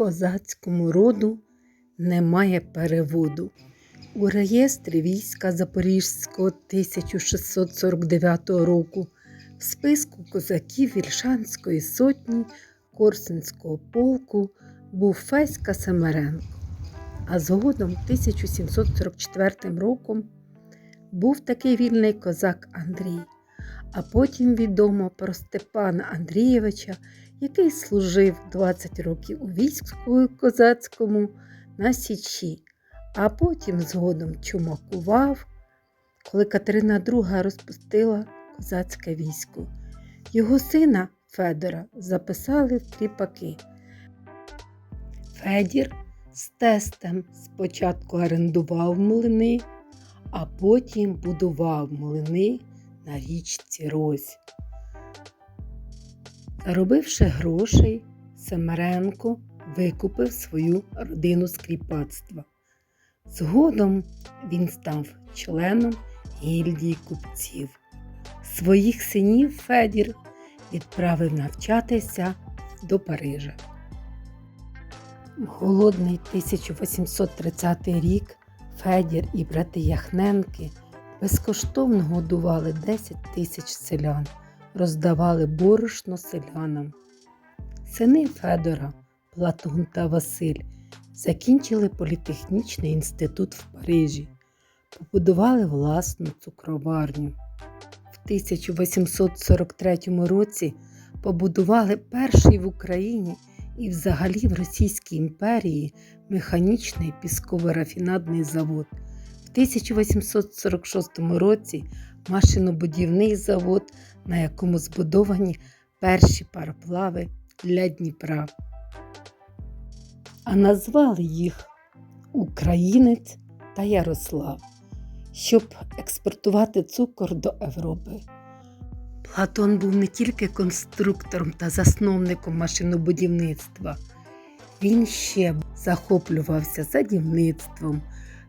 козацькому роду немає переводу. У реєстрі війська Запорізького 1649 року в списку козаків Вільшанської сотні Корсунського полку був Феська Семеренко, а згодом 1744 роком був такий вільний козак Андрій, а потім відомо про Степана Андрійовича, який служив 20 років у війську козацькому на Січі, а потім згодом чумакував, коли Катерина II розпустила козацьке військо. Його сина Федора записали в кріпаки. Федір з тестем спочатку орендував млини, а потім будував млини на річці Розь. Заробивши грошей, Семеренко викупив свою родину з кріпацтва. Згодом він став членом гільдії купців. Своїх синів Федір відправив навчатися до Парижа. В голодний 1830 рік Федір і брати Яхненки безкоштовно годували 10 тисяч селян, роздавали борошно селянам. Сини Федора, Платон та Василь закінчили політехнічний інститут в Парижі, побудували власну цукроварню. В 1843 році побудували перший в Україні і взагалі в Російській імперії механічний пісково-рафінадний завод. В 1846 році машинобудівний завод, на якому збудовані перші пароплави для Дніпра. А назвали їх Українець та Ярослав, щоб експортувати цукор до Європи. Платон був не тільки конструктором та засновником машинобудівництва, він ще захоплювався садівництвом,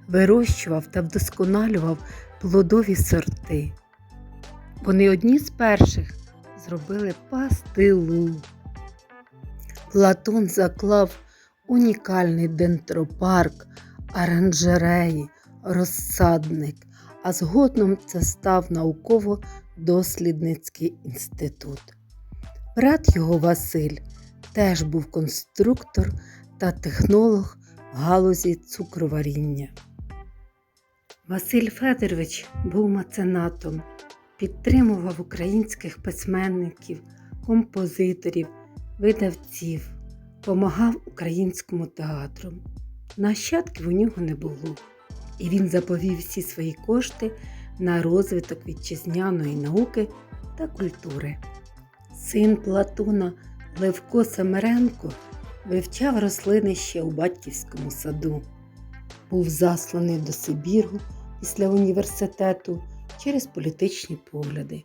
вирощував та вдосконалював плодові сорти. Вони одні з перших зробили пастилу. Платон заклав унікальний дендропарк, оранжереї, розсадник, а згодом це став науково-дослідницький інститут. Брат його Василь теж був конструктор та технолог галузі цукроваріння. Василь Федорович був меценатом, підтримував українських письменників, композиторів, видавців, помагав українському театру. Нащадків у нього не було, і він заповів всі свої кошти на розвиток вітчизняної науки та культури. Син Платона Левко Семеренко вивчав рослини ще у батьківському саду, був засланий до Сибіру після університету через політичні погляди.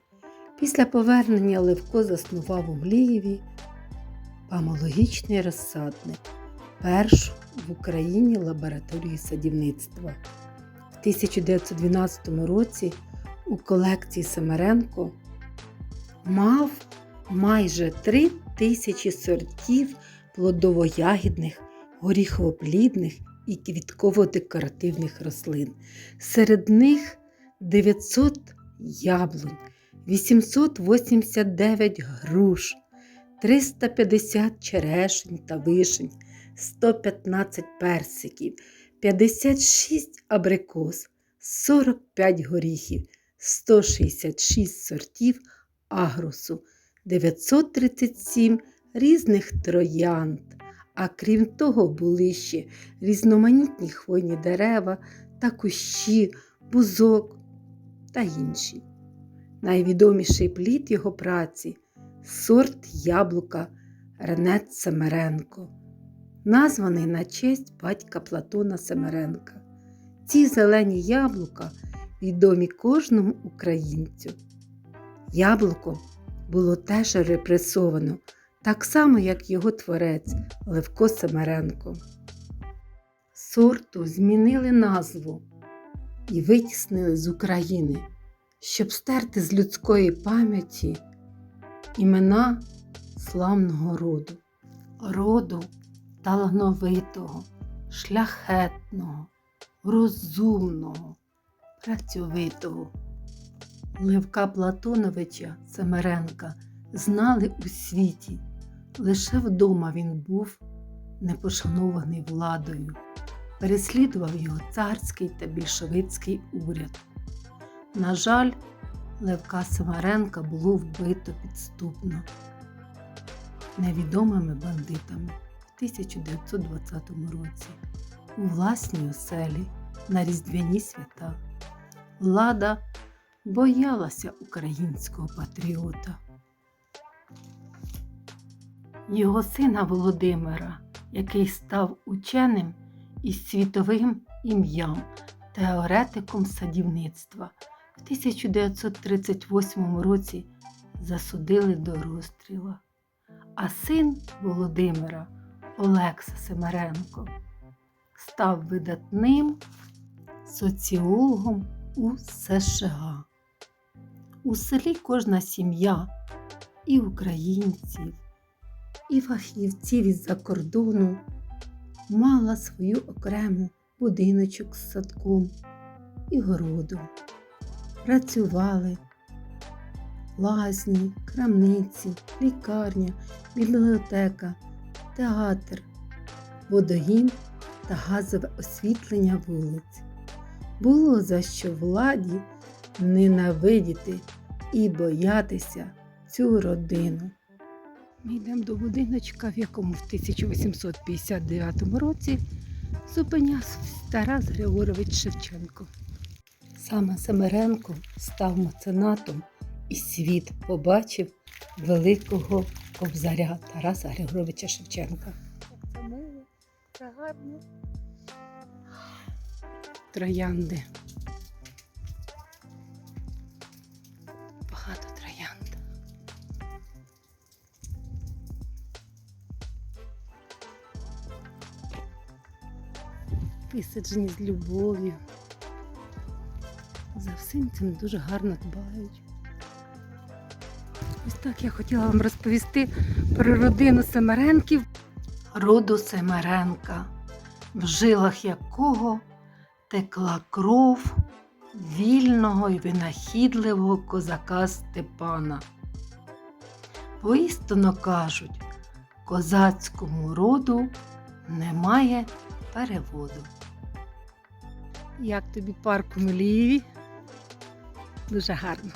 Після повернення Левко заснував у Млієві памологічний розсадник, першу в Україні лабораторію садівництва. В 1912 році у колекції Семеренко мав майже три тисячі сортів плодово-ягідних, горіхоплідних і квітково-декоративних рослин. Серед них 900 яблунь, 889 груш, 350 черешень та вишень, 115 персиків, 56 абрикос, 45 горіхів, 166 сортів агрусу, 937 різних троянд. А крім того, були ще різноманітні хвойні дерева та кущі, бузок та інші. Найвідоміший плід його праці сорт яблука Ренет Семеренко, названий на честь батька Платона Семеренка. Ці зелені яблука відомі кожному українцю. Яблуко було теж репресовано, так само, як його творець Левко Семеренко. Сорту змінили назву і витіснили з України, щоб стерти з людської пам'яті імена славного роду, роду талановитого, шляхетного, розумного, працьовитого. Левка Платоновича Семеренка знали у світі. Лише вдома він був непошанований владою. Переслідував його царський та більшовицький уряд. На жаль, Левка Семеренка було вбито підступно невідомими бандитами в 1920 році у власній оселі на Різдвяні свята. Влада боялася українського патріота. Його сина Володимира, який став ученим із світовим ім'ям, теоретиком садівництва, в 1938 році засудили до розстріла. А син Володимира Олекса Семеренко став видатним соціологом у США. У селі кожна сім'я і українців, і фахівців із-за кордону мала свою окрему будиночок з садком і городом. Працювали лазні, крамниці, лікарня, бібліотека, театр, водогін та газове освітлення вулиць. Було за що владі ненавидіти і боятися цю родину. Ми йдемо до будиночка, в якому в 1859 році зупинявся Тарас Григорович Шевченко. Саме Семеренко став меценатом і світ побачив великого кобзаря Тараса Григоровича Шевченка. Це мило, це гарно. Троянди. Висаджені з любов'ю. За всім цим дуже гарно дбають. Ось так я хотіла вам розповісти про родину Семеренків. Роду Семеренка, в жилах якого текла кров вільного і винахідливого козака Степана. Поістину кажуть, козацькому роду немає переводу. Як тобі парк у Мелієві? Дуже гарно.